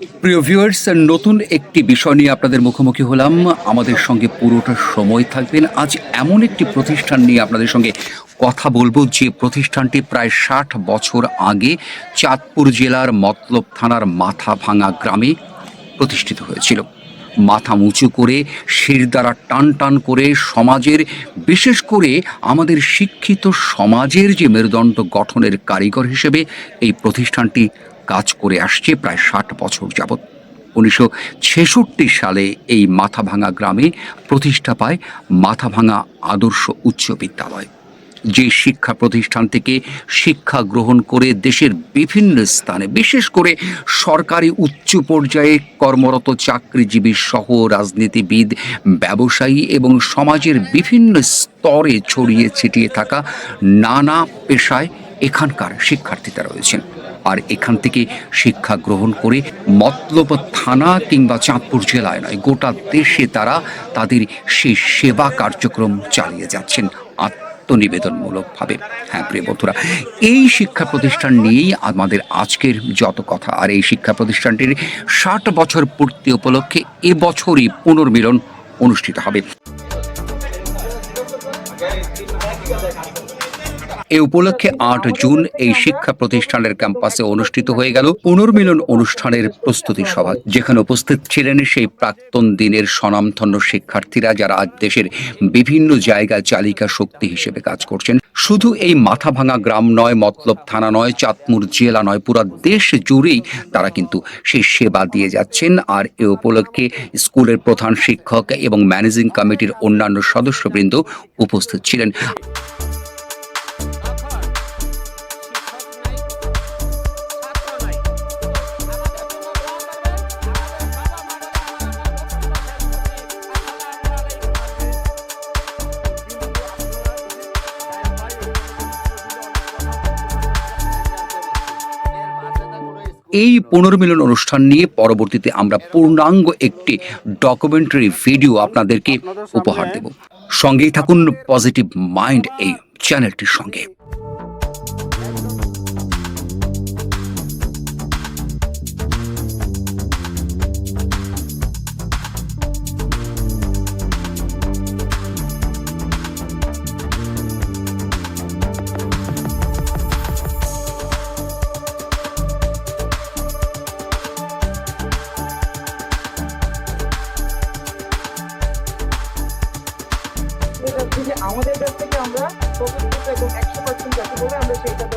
প্রিয় ভিউয়ার্স নতুন একটি বিষয় নিয়ে আপনাদের মুখোমুখি হলাম। আমাদের সঙ্গে পুরোটা সময় থাকবেন। আজ এমন একটি প্রতিষ্ঠান নিয়ে আপনাদের সঙ্গে কথা বলব, যে প্রতিষ্ঠানটি প্রায় ষাট বছর আগে চাঁদপুর জেলার মতলব থানার মাথা ভাঙা গ্রামে প্রতিষ্ঠিত হয়েছিল। মাথা উঁচু করে শির দ্বারা টান টান করে সমাজের, বিশেষ করে আমাদের শিক্ষিত সমাজের যে মেরুদণ্ড গঠনের কারিগর হিসেবে এই প্রতিষ্ঠানটি কাজ করে আসছে প্রায় ষাট বছর যাবৎ। উনিশশো ছেষট্টি সালে এই মাথাভাঙা গ্রামে প্রতিষ্ঠা পায় মাথাভাঙা আদর্শ উচ্চ বিদ্যালয়। যে শিক্ষা প্রতিষ্ঠান থেকে শিক্ষা গ্রহণ করে দেশের বিভিন্ন স্থানে, বিশেষ করে সরকারি উচ্চ পর্যায়ে কর্মরত চাকরিজীবী সহ রাজনীতিবিদ, ব্যবসায়ী এবং সমাজের বিভিন্ন স্তরে ছড়িয়ে ছিটিয়ে থাকা নানা পেশায় এখানকার শিক্ষার্থীরা রয়েছেন। আর এখান থেকে শিক্ষা গ্রহণ করে মতলব থানা কিংবা চাঁদপুর জেলায় নয়, গোটা দেশে তারা তাদের সেই সেবা কার্যক্রম চালিয়ে যাচ্ছেন আত্মনিবেদনমূলকভাবে। হ্যাঁ প্রিয় বন্ধুরা, এই শিক্ষা প্রতিষ্ঠান নিয়েই আমাদের আজকের যত কথা, আর এই শিক্ষা প্রতিষ্ঠানটির ষাট বছর পূর্তি উপলক্ষে এবছরই পুনর্মিলন অনুষ্ঠিত হবে। এ উপলক্ষে আট জুন এই শিক্ষা প্রতিষ্ঠানের ক্যাম্পাসে অনুষ্ঠিত হয়ে গেল পুনর্মিলন অনুষ্ঠানের প্রস্তুতি সভা, যেখানে উপস্থিত ছিলেন সেই প্রাক্তন দিনের স্বনামধন্য শিক্ষার্থীরা যারা আজ দেশের বিভিন্ন জায়গায় চালিকা শক্তি হিসেবে কাজ করছেন। শুধু এই মাথা ভাঙা গ্রাম নয়, মতলব থানা নয় চাঁদমুর জেলা নয়, পুরো দেশ জুড়েই তারা কিন্তু সেই সেবা দিয়ে যাচ্ছেন। আর এ উপলক্ষে স্কুলের প্রধান শিক্ষক এবং ম্যানেজিং কমিটির অন্যান্য সদস্যবৃন্দ উপস্থিত ছিলেন। এই পুনর্মিলন অনুষ্ঠান নিয়ে পরবর্তীতে আমরা পূর্ণাঙ্গ একটি ডকুমেন্টারি ভিডিও আপনাদেরকে উপহার দেব। সঙ্গেই থাকুন পজিটিভ মাইন্ড এই চ্যানেলটির সঙ্গে। আমাদের কাছ থেকে আমরা একশো পার্সেন্ট যাতে বলে আমরা সেইটা